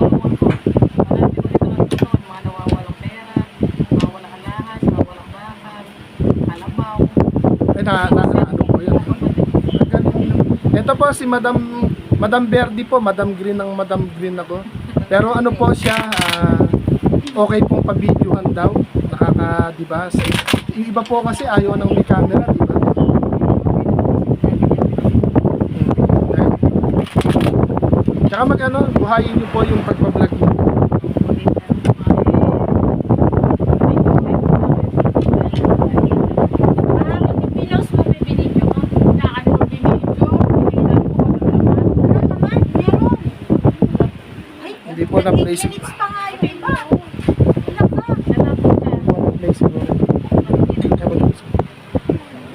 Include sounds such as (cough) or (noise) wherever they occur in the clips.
Ay, na, na, na ano po yun. Ito po si Madam Madam Verdi po, Madam Green ng Madam Green ako. Pero ano po siya, ah, okay pong pa-videohan daw. Nakaka, di ba? Iba po kasi ayaw ng may camera, di ba? Tsaka mag ano, buhayin niyo po yung pagpa-vlog niyo. Maraming pipilos mo pipinidyo mo. Saan mo pinidyo? Pinilan mo ko naman. Ano naman? Meron. Ay, Hindi po na 8 place. minutes pa nga yung iba. Ilan ka? Play siguro. Ewan ko.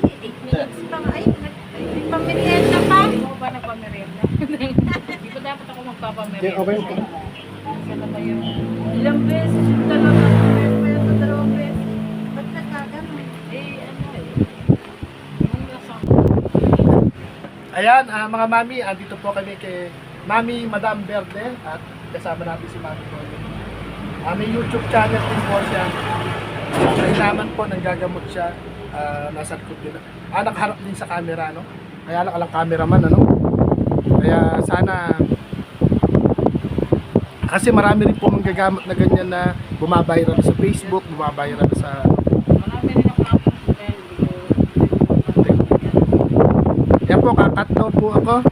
8 minutes pa nga. Ay, nag- may pamerienda pa. Hindi mo ba nagpamerienda? Hindi ba dapat ako Okay, magpapamerienda? Okay. Ilang beses yung dalawa. Meron pa yung dalawang beses. Ba't nagkaganon? Eh, ano eh. Ayan, ah, mga mami, andito po kami kay Mami Madam Verde at kasama natin si Mami Colin. Ah, may YouTube channel din po siya. Kailangan po nang gagamot siya. Ah, nasa likod din. Ah, nakaharap din sa camera, no? Kaya lang alang cameraman, ano? Kaya sana kasi marami rin po manggagamot na ganyan na bumabiral sa Facebook, bumabiral sa. Yan po, kakat daw po ako.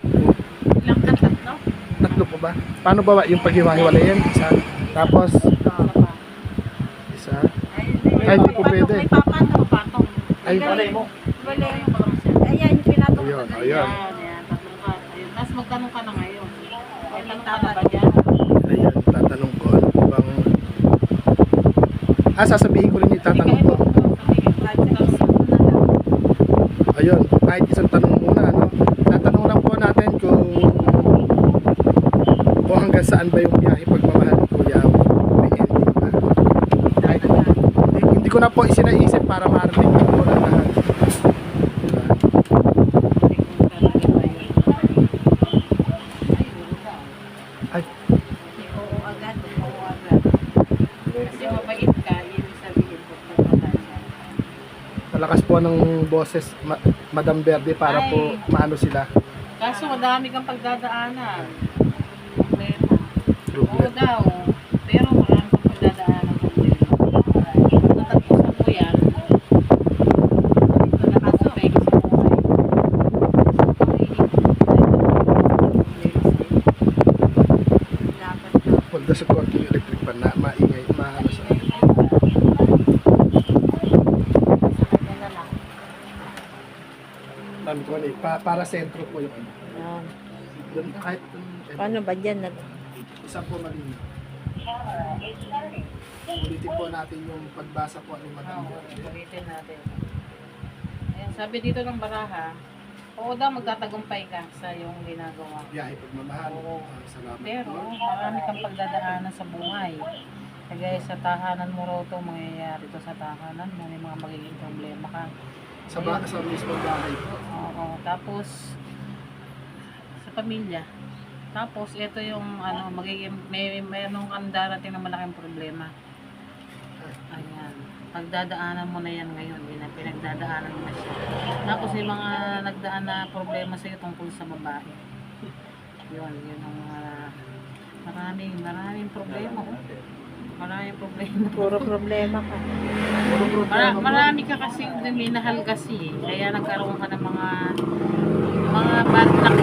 Ilang katat, no? Tatlo po ba? Paano ba yung paghiwa-hiwalayin? Isa. Tapos, isa. Ay, hindi po pwede. May papatong, patong. Ay, Walay mo. Wala yung Ayan, yung pinatong Ayun, ayun. Ayan, ayan. Tatlong ka. Ayun. Tapos magtanong ka na ngayon. Ka na ba dyan? Ayan, tatanong ko. Ano po bang... Ah, sasabihin ko rin yung tatanong ko. Ayun, kahit isang tanong muna, ano? Tatanong lang po natin kung kung hanggang saan ba yung biyahe pagmamahal ni Kuya Awi. May ending ba? Kahit, hindi, hindi ko na po isinaisip para marinig ko po ng lahat. Diba? Ay, Oo, agad. Oo, agad. Kasi mabait ka, ibig sabihin ko pagpapasya. malakas po ng boses Ma- Madam Verde para po maano sila. Kaso madami kang pagdadaanan. Problema. Oo Problema. daw. Pero marami kang pagdadaanan problema. Natatapusan mo yan. Nakakapay ka sa buhay. Dapat na. Huwag na support yung electric pan na maingay, maano sa Sa kanya na lang. Dami ko na eh. Pa, para sentro po yung ano. Yan. Doon kahit um, Paano ba dyan? Nag isa po malinaw. Ulitin po natin yung pagbasa po ni Madam Oo, Verde. ulitin natin. Ayan, sabi dito ng baraha, oo daw magtatagumpay ka sa iyong ginagawa. Biyahe pagmamahal. Oo. Ah, salamat Pero po. marami kang pagdadaanan sa buhay. Kagaya sa tahanan mo raw ito, mangyayari to sa tahanan mo, may mga magiging problema ka. Sa, ba, sa mismo bahay po. Oo, tapos sa pamilya. Tapos ito yung ano, magiging may mayroong kang darating na malaking problema. Ayan. Pagdadaanan mo na yan ngayon, yun pinagdadaanan mo na siya. Tapos yung mga nagdaan na problema sa iyo tungkol sa babae. Yun, yun ang uh, maraming, maraming problema. Oh. Maraming problema. puro problema ka. Puro Mara, problema po. marami ka kasi minahal kasi. Kaya nagkaroon ka ng mga mga bad luck.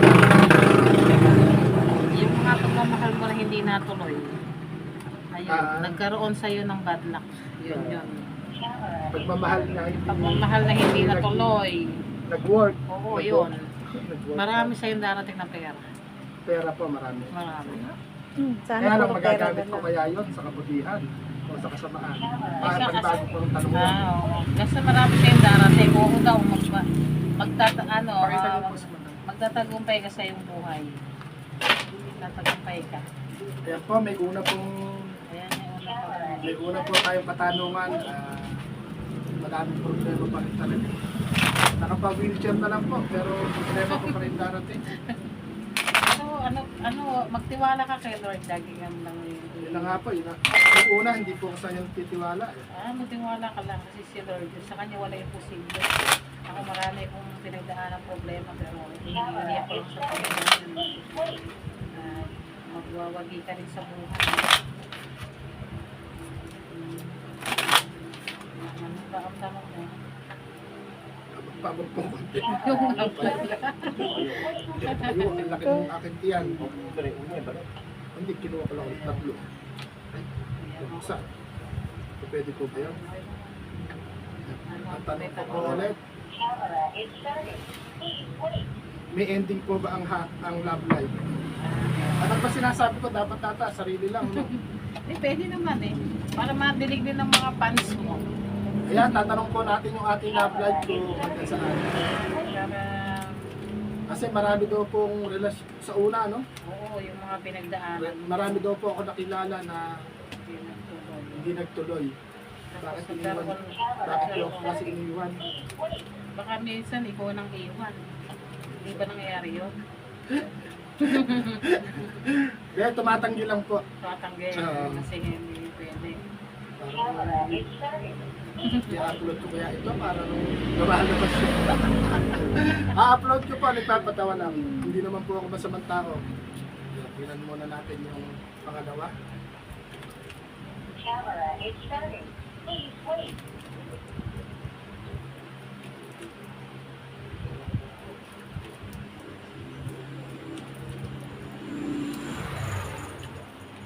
Yung mga pagmamahal mo na hindi natuloy. Ayun, Ah. nagkaroon sa'yo ng bad luck. Yun, yun. Pagmamahal na hindi Pagmamahal na hindi natuloy. nag-work. Oo, Nag-work. yun. Nag-work. Marami sa'yong darating na pera. Pera po marami. Marami. Hmm, sana Kaya lang magagamit na ko lang. kaya yun sa kabutihan o sa kasamaan. Kasi- Para panibago po ang tanong. Ah, oo. Kasi marami sa'yong darating. Oo daw, mag, magtata, ano, Pakita niyo ah, sa madam. magtatagumpay ka sa iyong buhay. Magtatagumpay ka. Ayan po, may una pong Ayan yung una ko. may una po tayong katanungan. Ah, madaming problema pa rin talaga. Nakapag-wheelchair na lang po, pero problema po pa rin darating. (laughs) Ano, ano, magtiwala ka kay Lord. Lagi kang lang Yun na nga po, yun na. Yung una, hindi po ako sa inyo titiwala. Eh. Ah, magtiwala ka lang kasi si Lord, sa kanya wala imposible. Ako marami kong pinagdaan ng problema pero hindi ako lang sa Panginoon. Uh, magwawagi ka rin sa buhay. Hmm. Ano ba ang tanong mo? Pabag po konti. Yung ang laki ng aking tiyan. Hindi, kinuha ko lang ulit tatlo. Yung isa. So, pwede po ba yan? Ang tanong ko ulit, may ending po ba ang, ha ang love life? Ano ba sinasabi ko? Dapat tata, sarili lang. No? Pwede naman eh. Para madilig din ng mga fans mo. Ayan, tatanong po natin yung ating life kung hanggang saan. Kasi marami daw pong relasyon sa una, no? oo, yung mga pinagdaanan. Marami daw po ako nakilala na Hindi nagtuloy. Bakit iniwan? Bakit po ako kasi iniwan? Baka minsan ikaw nang iwan. Hindi ba nangyayari yun? (laughs) Kaya tumatanggi lang po. Tatanggi Oo. kasi hindi pwede. I-upload ko kaya ito para nung lumalabas yun. (laughs) A-upload ko po, nagpapatawa lang. Hindi naman po ako masamang tao. Tingnan muna natin yung pangalawa.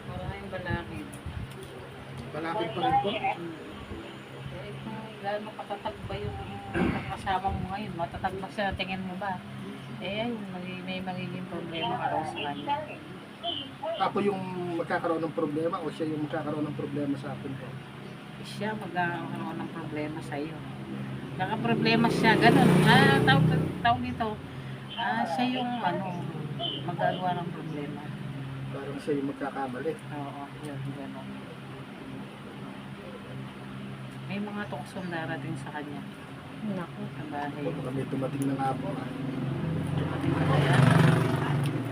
Maraming balakid. Malapit pa rin po. Hmm. Eh, kung gaano katatag ba yung kasama mo ba siya? Tingin mo ba? Eh, ayun, may, may magiging problema ka raw sa kanya. Ako yung magkakaroon ng problema o siya yung magkakaroon ng problema sa akin po. Siya magkakaroon ng problema sa iyo. Naka-problema siya, ganun. Ah, tawag, tawag nito. Ah, siya yung ano, magagawa ng problema. Parang siya yung magkakamali. Oo, yun, ganun. May mga tuksong darating sa kanya. Naku. Sa bahay. Baka may dumating na nga po. ah. Dumating na ba yan?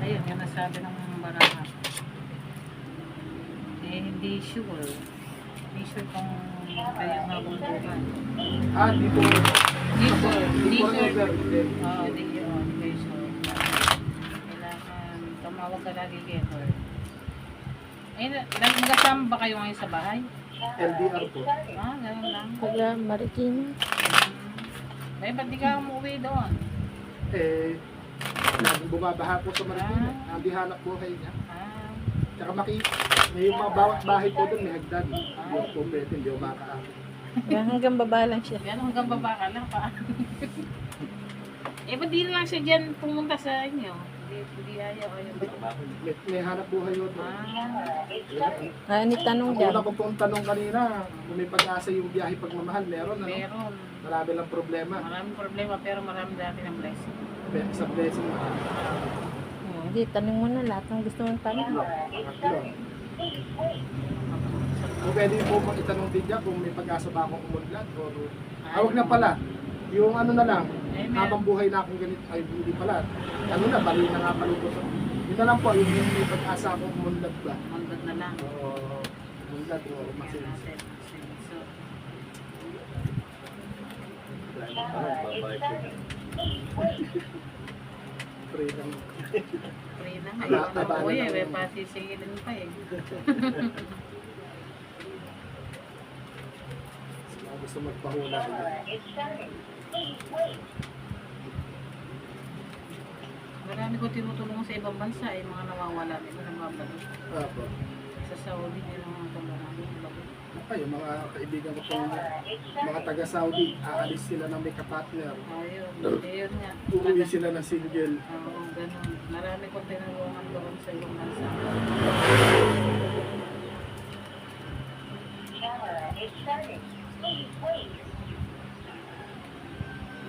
Ayun, yung nasabi ng baraha. Eh, hindi sure. Hindi sure kung kayo nga bubukan. Ah, di po. Hindi sure. Hindi Di po sure. ever. Hindi. Oo, hindi yun. Hindi sure. Kailangan tumawag ka lagi kay Lord. Eh, na- nagkasama ba kayo ngayon sa bahay? LDR po. Ah, ganun lang. Taga Marikina. Eh, ba't di ka umuwi doon? Eh, laging bumabaha po sa Marikina. Ang hanap buhay niya. Ah, Tsaka maki, may yung mga bawat bahay po doon, may hagdan. Yung po pwede, hindi ako makakaakit. Kaya hanggang baba lang siya. Yan hanggang baba ka lang pa. (laughs) eh, ba't di lang siya dyan pumunta sa inyo? Hindi, hindi ayaw, ayaw. May, may hanap buhay yun. Ah, Ah, ni tanong Ang dyan. una ko pong tanong kanina, kung may pag-asa yung biyahe pagmamahal, meron ano? meron. Marami lang problema. Maraming problema pero marami dati ng blessing. May Sa blessing na Hmm, Hindi, tanong mo na lahat ng gusto mong tanong. pangatlo. Kung pwede po bang itanong din dyan kung may pag-asa ba akong umunlad o... Ah, wag na pala. Yung ano na lang, Eh, meron. habang buhay na akong ganito, ay hindi pala. Ano na, bali na nga pala ito. Yun na lang po, yung, may pag-asa akong umunlad ba? Mandad na lang. O umunlad o masin. Natin. So, Pray lang. pray na nga. Taba- Yung taba ako na eh, lang. may pasisingilin pa eh. (laughs) gusto magpahula. Marami ko tinutulungan sa ibang bansa eh, mga nawawala nila, nababalo. Apo. Sa Saudi, nila mga tulungan. Ay, yung mga kaibigan ko pong mga taga-Saudi, aalis sila ng may kapatner. Ayun, ayun nga. Uuwi sila ng single. Oo, ganun. Marami kong tinulungan doon sa ibang bansa.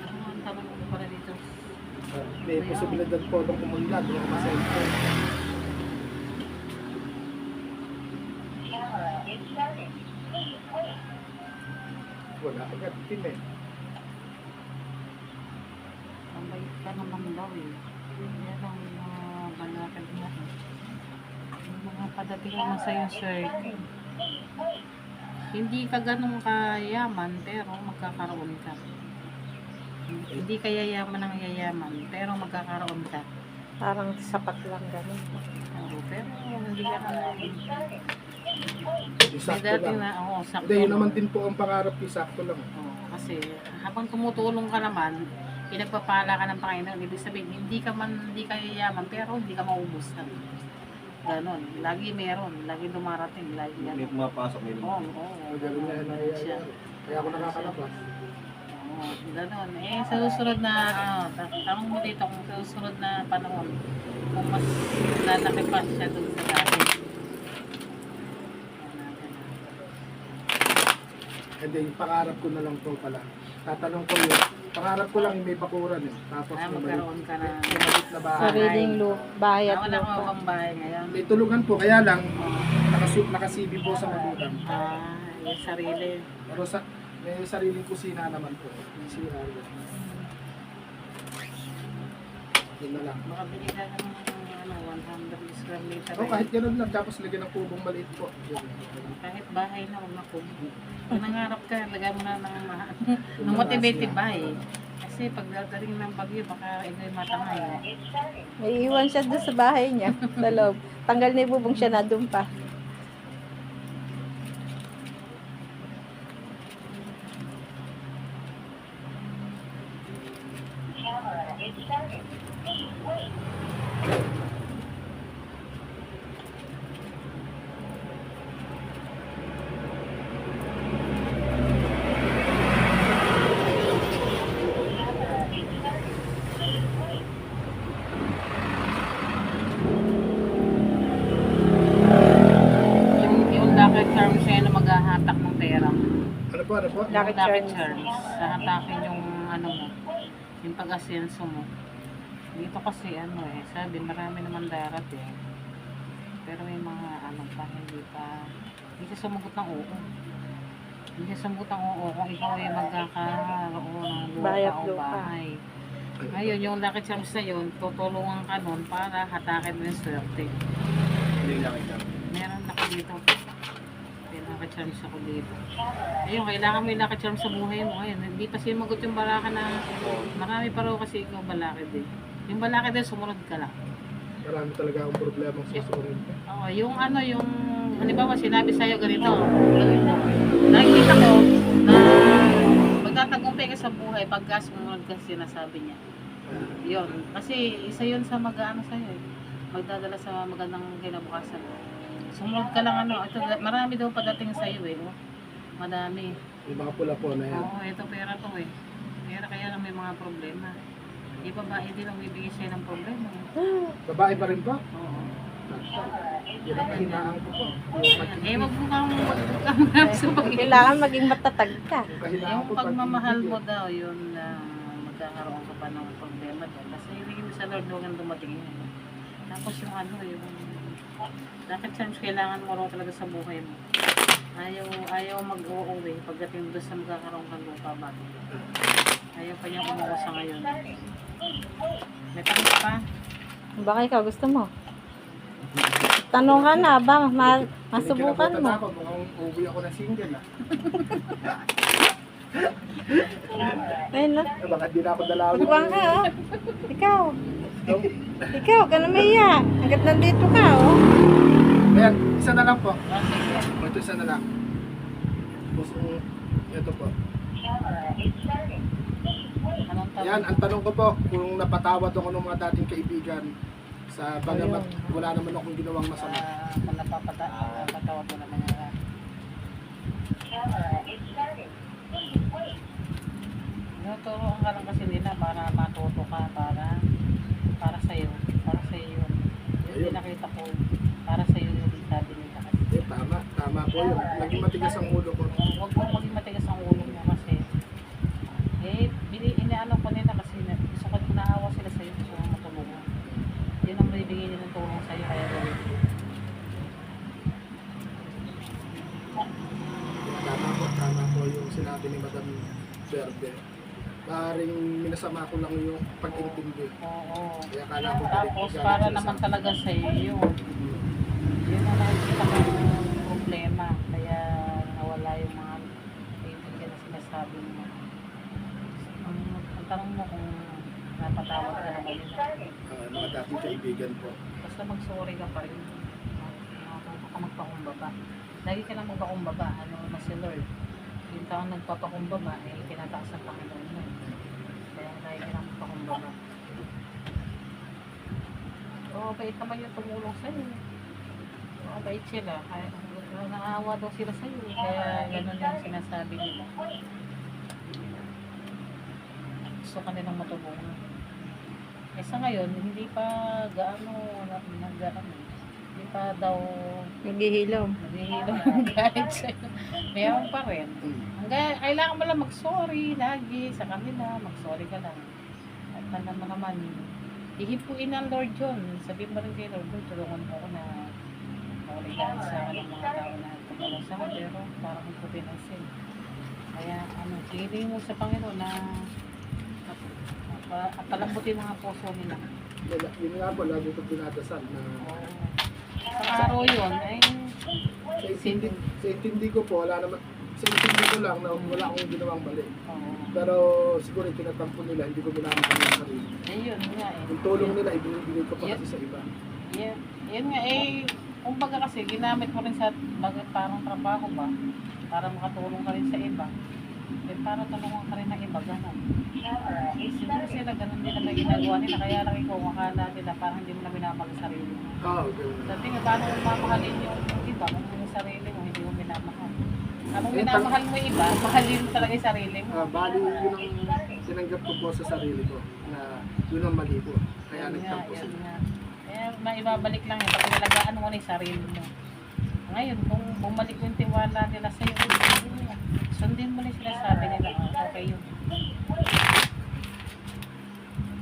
Ano ang tanong mo pala dito? May posibilidad po ng kumunlad o masenso. Wala agad, tin eh. Ang bait ka naman daw eh. Yan ang mga balakad mo. padating naman sa yung shirt. Hindi ka ganun kayaman, pero magkakaroon ka. Hindi ka yayaman ng yayaman, pero magkakaroon ka. Parang sapat lang ganun. Oo, pero hindi ka na... Sakto lang. na, oo, sakto. Hindi, yun lang. naman din po ang pangarap ko, sakto lang. Oo, kasi habang tumutulong ka naman, pinagpapala ka ng Panginoon. Ibig sabihin, hindi ka man, hindi ka yayaman, pero hindi ka maubusan. Ganon. Lagi meron. Lagi dumarating. Lagi May ano. pumapasok, may Oo, oo. Magaling na yan, Ganon siya. Kaya ako nakakalabas. Oo, ganon. Eh, sa susunod na, ano, ta- tanong mo dito kung sa susunod na panahon, kung mas lalaki pa siya dun sa dati. Hindi, yung pangarap ko na lang po pala. Tatanong ko yun. Pangarap ko lang yung may bakuran eh. Tapos Kaya magkaroon ka na, may maliit na bahay. Sariling lu bahay at wala ka lupa. bahay ngayon. May tulungan po, kaya lang Oo. nakasip, nakasibi po sa magulang. Ah, yung sarili. Pero sa, may sariling kusina naman po. May sira yun. Yun na lang. Makabili ka ng ano, 100 square meter. O kahit ganun lang, tapos lagyan ng kubong maliit po. Yun. Kahit bahay na, huwag na kubo. Nangarap ka, mo na ng, ma- Yung ng motivated mga bahay. Kasi pag dadating ng bagyo, baka ito'y matangay. May iwan siya doon sa bahay niya, sa loob. Tanggal na yung siya na doon pa. Yung, yung lucky charm siya na maghahatak ng pera. Ano po, ano po? Lucky lucky charms. charms. Hahatakin yung ano mo, yung pag-asenso mo. Dito kasi ano eh, sabi marami naman darating. Pero may mga ano pa, hindi pa, hindi siya sumagot ng oo. Hindi siya sumagot ng oo kung ikaw ay magkakaroon ng lupa o bahay. Ngayon, yung lucky charms na yun, tutulungan ka nun para hatakin mo yung swerte. Hindi lang ito. Meron ako dito. Charms ako dito. Ayun, kailangan mo yung lucky charms sa buhay mo. Ayun, hindi pa sinumagot yung balaka na marami pa raw kasi ikaw balakid eh. Yung balakid din, sumunod ka lang. Marami talaga akong problema sa susunod. Oo, yung ano, yung, halimbawa sinabi sa'yo ganito, ganito. Nakikita ko na magtatagumpay ka sa buhay pagka sumunod ka sa sinasabi niya. Yun. Kasi isa yun sa mag-ano sa'yo eh. Magdadala sa magandang kinabukasan. Sumunod ka lang ano. Ito, marami daw padating sa'yo eh. Oh. Madami. Yung mga pula po na yan. Oo, ito pera to eh. Pera kaya lang may mga problema. Di ba ba, hindi lang bibigay sa'yo ng problema. eh. Babae pa rin po? Oo. Yan ang kahinaan ko po. Ayan. Eh, wag mo kang wag mo kang (laughs) sa pag Kailangan maging matatag ka. Yung kahinaan Yung ko pagmamahal mo daw, yun na magkakaroon ka pa ng problema doon. Kasi hindi sa Lord huwag ang dumating yun. Tapos yung ano, yung dapat chance kailangan mo raw talaga sa buhay mo. Ayaw, ayaw mag-uuwi pagdating doon sa magkakaroon ka lupa ba. Ayaw pa niya kumuha sa ngayon. May tanong pa? Baka ikaw gusto mo. Tanong ka na ba? Ma masubukan mo. Ako, mukhang uwi ako na single ah. Ayun na. Eh, baka di na ako dalawin. Buwan ka, oh. Ikaw. Ikaw, ka na maya. Hanggat nandito ka, oh. Ayan, isa na lang po. Ah, sige. Ito isa na lang. Tapos, ito po. Yan, ang tanong ko po, kung napatawad ako ng mga dating kaibigan sa bagamat wala naman akong ginawang masama. Ah, kung napapata, napatawad mo naman nila. Tinuturoan ka lang kasi nila para matuto ka, para sa iyo, para sa iyo yun. Yung Ayun. pinakita ko, para sa iyo yung sabi nila kasi. Eh, tama, po yun. Naging matigas ang ulo ko. Huwag mo maging matigas ang ulo mo kasi eh, bini, inaano ko nila kasi na, gusto ko naawa sila sa iyo, gusto ko matulungan. Yun ang bibigay nila ng tulong sa iyo, kaya gawin. Tama po, tama po yung sinabi ni Madam Verde. Maaaring minasama ko lang yung pag-intindi. Oo. Kaya kala ko Tapos para naman talaga sa iyo. Yun ang tanong mo kung napatawad ka naman. Uh, ah, mga dating kaibigan po. Basta mag-sorry ka pa rin. Matuto ka magpakumbaba. Lagi ka lang magpakumbaba. Ano na si Lord. Yung taong nagpapakumbaba, eh, tinataas ang Panginoon mo. Kaya lagi ka lang magpakumbaba. Oo, oh, bait naman yung tumulong sa'yo. Oo, oh, bait sila. Kaya, naawa daw sila sa'yo. Kaya, ganun yung sinasabi nila. Gusto ka nilang matulungan. Eh sa ngayon, hindi pa gaano, na- nag-gaano. Hindi pa daw Naghihilom. naghihilom ng (laughs) galit sa'yo. Meron pa rin. Hanggang, kailangan mo lang mag-sorry lagi sa kanila. Mag-sorry ka lang. At na naman naman, ihipuin ng Lord yun. Sabihin mo rin kay Lord, Lord, tulungan mo ako na mauligan sa ng mga tao na tumulong sa. Pero parang hipuin ang sin. Kaya, ano, sige mo sa Panginoon na at, at palambutin mga puso nila. Yun nga po, lagi ko dinadasal na Oo. Sa araw yun, ay, sa intindi, sa intindi ko po, wala naman, sa intindi ko lang na wala akong ginawang mali. oo. Pero siguro yung tinatampo nila, hindi ko minamahal yung sarili. Ayun nga eh. Yung tulong nila, ibinibigay ko pa kasi sa iba. Yeah, yun nga eh, kumbaga kasi ginamit mo rin sa baga, parang trabaho ba, para makatulong ka rin sa iba. Eh, para tulungan ka rin ng iba, gano'n. Eh, siguro sila, gano'n din naman ginagawa nila, kaya lang ikaw, akala nila, parang hindi mo na minamahal ang sarili mo. Oo, ganun. Sabi nga, paano mo mamahalin yung iba kung yung sarili mo, hindi mo minamahal. Anong Eh, minamahal mo yung iba, mahalin mo talaga yung sarili mo. Ah, bali, yun ang tinanggap ko po sa sarili ko, na yun ang mali ko. Kaya Yun nga, nagtampo yun sila. nga. Kaya maibabalik lang yun. Pag nalagaan mo na yung sarili mo. Ngayon, kung bumalik yung tiwala nila sa iyo, sundin mo na yung sinasabi nila. ah, Okay yun.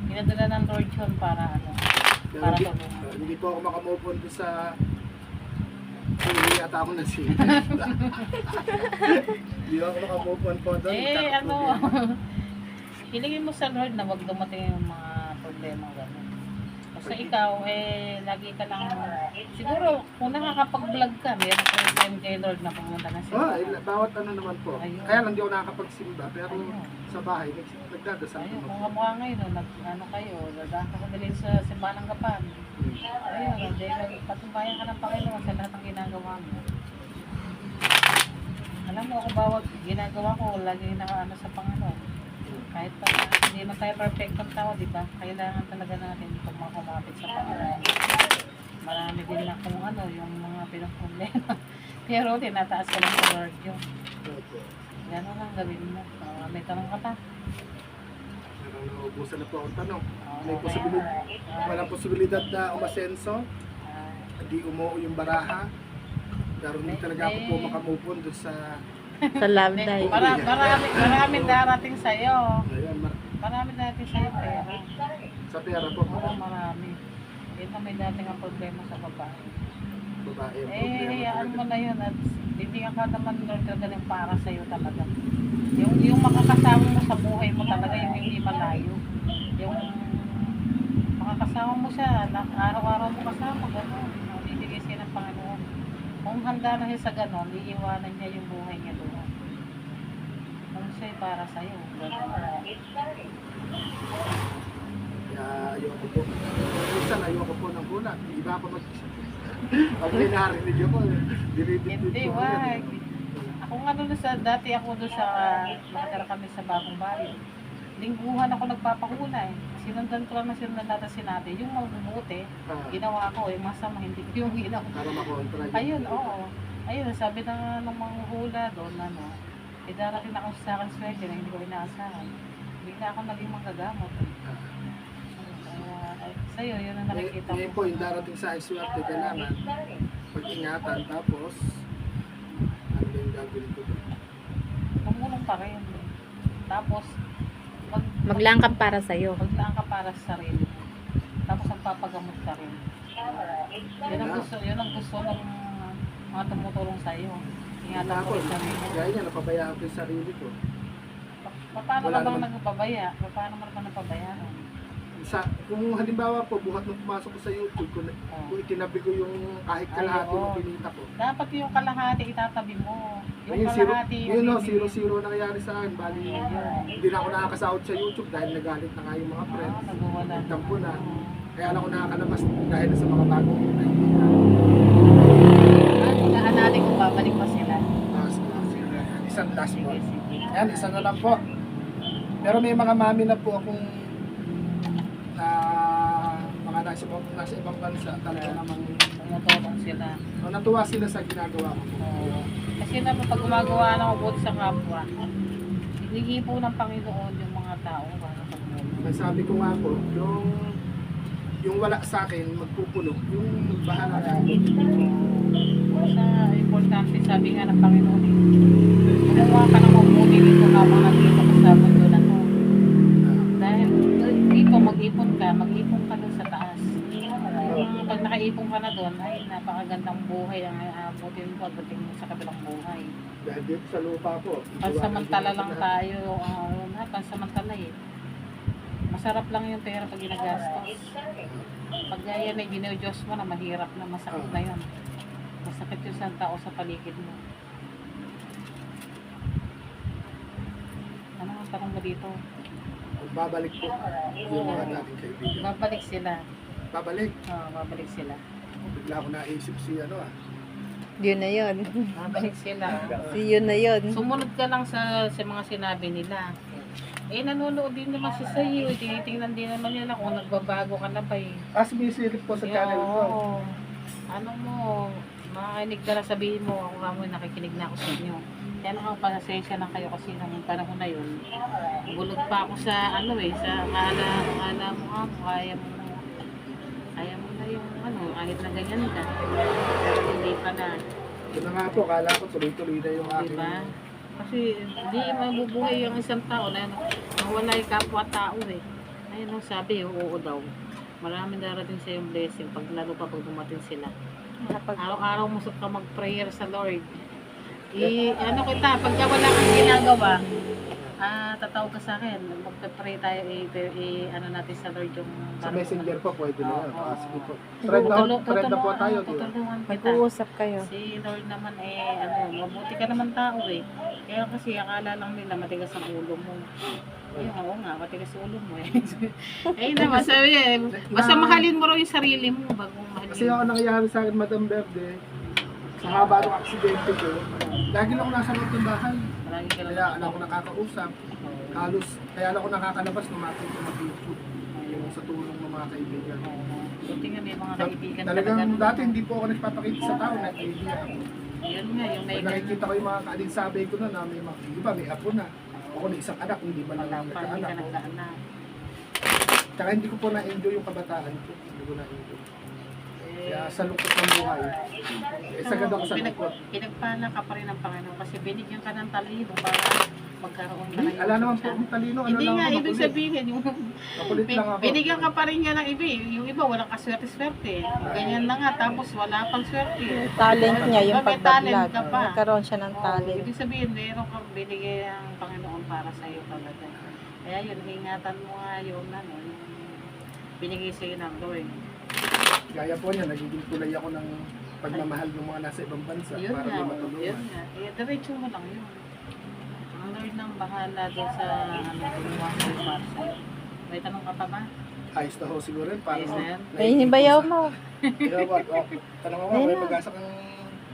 Pinadala ng Lord yun para ano. Para tulungan. ah, hindi po ako doon sa hindi yata ako nasili. (laughs) Hindi ako makamove on po doon. Eh, ano, (laughs) hilingin mo sa Lord na wag dumating yung mga problema gano'n. Basta ikaw, eh, lagi ka lang, siguro, kung nakakapag-vlog ka, meron ka rin time kay Lord na pumunta na siya. Ah, il- bawat ano naman po. Ayun. Kaya lang di ako nakakapagsimba, pero Ayun. sa bahay, nags- nagdadasal Ayun, kung kamukha ngayon, no, nag, ano kayo, dadaan ka din sa simbahan ng Gapan. Ayun, hindi, patumbayan ka ng Panginoon sa lahat ng ginagawa mo. Alam mo, kung bawat ginagawa ko, lagi nakaano sa Panginoon. Kahit pa, hindi man tayo perfect ang tao, di ba? Kailangan talaga natin pag mga kumapit sa Panginoon. Marami din na kung ano, yung mga pinag-problema. (laughs) Pero tinataas ka lang sa Lord yun. Gano'n lang gawin mo. Uh, may tanong ka pa? Pero naubusan na po akong tanong. Oo, May posibilidad, walang posibilidad na umasenso, Ah, hindi umuo yung baraha. Hindi talaga ako po Eh. makamove on doon sa... Sa love Hindi, life. Mara, marami, marami darating sa'yo. Marami darating sa'yo pera. sa pera po, Oo, marami. Hindi na may dating ang problema sa babae. babae. Eh, hayaan mo na yun at bibigyan ka naman Lord ka galing para sa'yo talaga. Yung, yung makakasama mo sa buhay mo talaga, yung hindi malayo. Yung makakasama mo siya, araw-araw mo kasama, gano'n. Bibigay siya ng Panginoon. Kung handa na siya sa gano'n, iiwanan niya yung buhay niya. Kung siya'y para sa'yo. Kaya ayoko po. Minsan ayoko po ng bulat. Iba ako mag (laughs) Pag may narinig ako, dinidibdib Hindi, ko wag. agad. Ako nga doon sa, dati ako doon sa, nakatara kami sa bagong bayan. Lingguhan ako nagpapakulay. Sinundan ko lang na sinundan natin si natin. Yung mabubuti, Ah, ginawa ko, yung masama, hindi ko yung (laughs) ginawa. para makontra yun. Ayun, oo. Ayun, sabi ng, ng mga hula doon, ano, eh darating na ako sa akin swerte na hindi ko inaasahan. Bigla ako naging manggagamot. Ah. Kaya, ay, sa'yo, yun ang nakikita Ngayon ko. po, yung darating sa akin swerte, kailangan pag-ingatan. Tapos, ano yung gagawin ko doon? Tumulong pa rin. Tapos, mag, Maglangkap para sa'yo. maglaan ka para sa sarili mo. Tapos ang papagamot ka rin. Yun ang gusto, yun ang gusto ng mga tumutulong sa iyo. Ingatan Ako, mo rin mo. gaya niya, napabayaan ko yung sarili ko. Pa- Paano Wala ka bang naman. nagpapabaya? Paano mo naman napabayaan? Sa, kung halimbawa po, buhat nung pumasok ko sa YouTube, kung, Oh. kung itinabi ko yung kahit kalahati Ay, oo. ng pinita ko. Dapat yung kalahati itatabi mo. Yung Ayun, zero, kalahati yun no, bibili. zero zero nangyayari sa akin. Bali, hindi na ako nakakasahod sa YouTube dahil nagalit na nga yung mga Ah, friends. nagwawala. Nagtampo na. Oo. Kaya lang ako nakakalabas dahil sa mga bagong kaibigan. Lahat natin kung babalik pa sila. Isang last po. Ayan, isa na lang po. Pero may mga mami na po akong na mga nasa, nasa ibang bansa talaga namang Tumutulong sila. oh, natuwa sila sa ginagawa ko. Oo. Kasi naman pag gumagawa ng mabuti sa kapwa, hindi po ng Panginoon yung mga tao para pagmulong. Ang sabi ko nga po, yung yung wala sa akin, magpupuno. Yung bahala na ako. Basta importante, sabi nga ng Panginoon, eh, ginawa ka ng mabuti dito habang nandito ka sa mundo na to. Dahil eh, dito mag-ipon ka, mag-ipon ka doon sa taas. Yung pag nakaipon ka na doon, ay napakagandang buhay ang aabutin mo at mo sa kabilang buhay. Dahil dito sa lupa po. Pansamantala lang tayo, uh, na, pansamantala eh. Masarap lang yung pera pag ginagastos. Pag yan ay ginodiyos mo na mahirap na masakit na yun. Masakit yung sa tao sa paligid mo. Ano ang tanong mo dito? Babalik po yung mga dating kaibigan. Babalik sila. Babalik. Oo, babalik sila. Bigla ako naisip si ano ah. Yun na yun. Babalik sila. Si yun na yun. Sumunod ka lang sa, sa mga sinabi nila. Eh, nanonood din naman si sa'yo. Tinitingnan din naman nila kung nagbabago ka na ba eh. Ah, sumisilip po sa channel ko. Oo. Ano mo, makakinig ka lang sabihin mo, ako nga mo nakikinig na ako sa inyo. Kaya lang ako pasensya na kayo kasi nung panahon na yun, bulog pa ako sa ano eh, sa kala, kala mo nga, kaya mo na, kaya mo na yung ano, kahit na ganyan ka. Pero hindi pa na, Ito na nga po, kala ko tuloy-tuloy na yung aking... ba? Kasi hindi mabubuhay yung isang tao na nawala yung kapwa-tao eh. Ayun ang sabi, oo daw. Maraming darating sa yung blessing pag lalo pa pag dumating sila. Araw-araw mo ka mag-prayer sa Lord. I, ano kita, pagka wala kang ginagawa, ah, tatawag ka sa akin. Magpe-pray tayo, i, i, ano natin sa Lord yung... Sa messenger po, pwede na. Oo. Ah, sige po. Friend na, friend na po tayo. Tutulungan kita. Mag-uusap kayo. Si Lord naman eh, ano, mabuti ka naman tao eh. Kaya kasi akala lang nila matigas ang ulo mo. Ayun, oo nga, matigas ang ulo mo eh. (laughs) eh naman, sabi eh, basta mahalin mo raw yung sarili mo bago mahalin. Kasi ako nangyayari sa akin, Madam Verde, sa haba ng aksidente ko, lagi lang ako nasa loob ng bahay. Marami ka lang. Kaya alam ko nakakausap. Halos, kaya alam ko nakakalabas ng mga ko mag-YouTube. Yung sa tulong ng mga kaibigan. Buti nga may mga kaibigan Talagang talaga. dati hindi po ako nagpapakita sa tao, nag-idea ako. Yun nga, yung Pag naigan. nakikita ko yung mga kaalinsabay ko na na may mga iba, may apo na. Ako na isang anak, hindi ba lang pa, hindi ka nagkaanak. nagkaanak. Tsaka hindi ko po na-enjoy yung kabataan ko. Hindi ko na-enjoy. Eh, Kaya sa lungkot ng buhay, eh, sagad ako sa pinag, lungkot. pinagpala ka pa rin ng Panginoon kasi binigyan ka ng talino para magkaroon ka Hindi, ng ala naman po akong talino. Ano Hindi lang nga, ako ibig makulit. sabihin, yung Makulit lang ako. binigyan ka pa rin niya ng iba eh. Yung iba, walang kaswerte-swerte. Ganyan na nga, tapos wala pang swerte. Yung talent niya, yung May talent pagbablog. ka pa. Nagkaroon siya ng Oo, talent. ibig sabihin, meron kang binigay ang Panginoon para sa iyo talaga. Kaya yun, ingatan mo nga yung ano, yung binigay sa iyo ng Lord. Gaya po niya, nagiging tulay ako ng pagmamahal ng mga nasa ibang bansa Yun para nga, di yun matulungan. nga. Eh, diretso mo lang yun. Bahala doon sa ano, gumawa iyo. May tanong ka pa ba? Ayos na ho siguro yun. Para Ayos na yan? Ay, hinibayaw mo. Kaya oh, tanong mo, Ayun may na. pag-asa kang...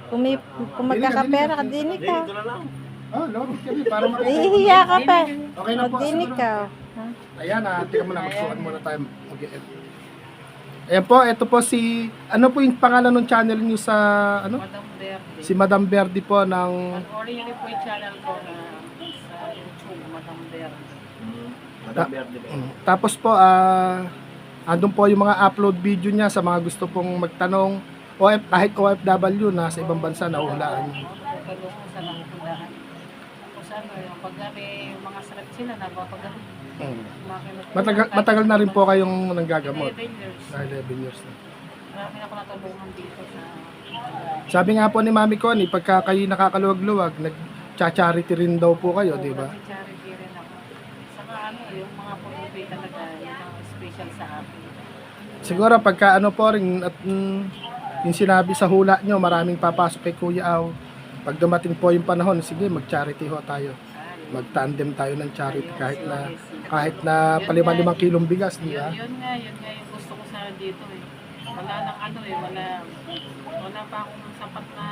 Kung, may, kung magkakapera ka, dinig Hindi, ka. ito na lang. Oh, lumabas kami para makita. Nahihiya ka pa. Okay na po Dinig siguro. ka. Ayan, ah, tingnan mo na, magsukat muna tayo. Okay. Ayan po, ito po si, ano po yung pangalan ng channel niyo sa, ano? Madam Verde. Si Madam Verdi po ng, Panoorin niyo po yung channel ko na Verde ba? Mm. tapos po, ah, andun po yung mga upload video niya sa mga gusto pong magtanong, OF, kahit OFW na sa ibang bansa na uhulaan. Sa mga pundahan. Tapos ano, yung mga sakit sila, napapagaling. Mm. Makinig- Matagal, matagal na rin po kayong nanggagamot. 11 years. Na 11 years na. Marami ako natulungan dito sa... Sabi nga po ni Mami Connie, pagka kayo nakakaluwag-luwag, nag-charity rin daw po kayo, di ba? Oo, kasi charity rin ako. Saka ano, yung mga pulubi talaga, yun ang special sa akin. Siguro pagka ano po rin, at mm, yung sinabi sa hula nyo, maraming papasok kay Kuya Aw. Pag dumating po yung panahon, sige, mag-charity ho tayo. Mag-tandem tayo ng charity kahit na kahit na palima-limang kilong bigas, di ba? Yun, yun nga, yun nga yung gusto ko sa dito eh. Wala nang ano eh, wala, wala pa akong sapat na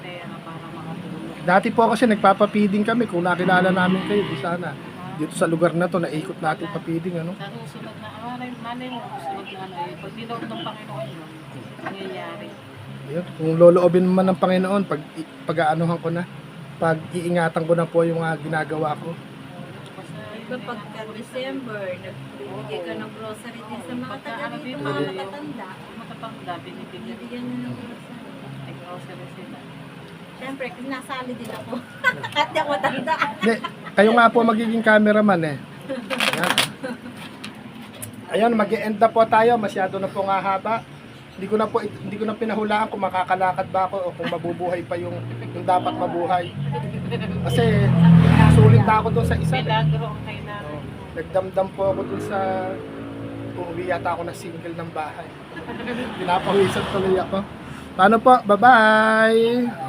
pera para makatulong. Dati po kasi nagpapapiding kami kung nakilala namin kayo, di sana. Dito sa lugar na to, naikot natin papiding, ano? Sa susunod na, ah, malay, malay mo, susunod na ano eh, pag niloob ng Panginoon mo, nangyayari. Yun, kung loloobin man ng Panginoon, pag, pag-aanuhan ko na, pag iingatan ko na po yung mga ginagawa ko. Diba pagka ano, December, nagbibigay ka ng grocery din sa mga taga ano dito, mga matatanda. matatanda, binibigyan Bibigyan nyo ng grocery. ng grocery sila. Siyempre, nasali din ako. (laughs) At di ako matanda. Hindi, kayo nga po magiging cameraman eh. Yan. Ayun, mag-end na po tayo. Masyado na po nga haba. Hindi ko na po hindi ko na pinahulaan kung makakalakad ba ako o kung mabubuhay pa yung yung dapat mabuhay. Kasi sulit na ako doon sa isa. eh. Milagro ang Oo. mo. Nagdamdam po ako doon sa uuwi yata ako na single ng bahay. (laughs) Pinapawisan tuloy ako. Paano po? Bye-bye!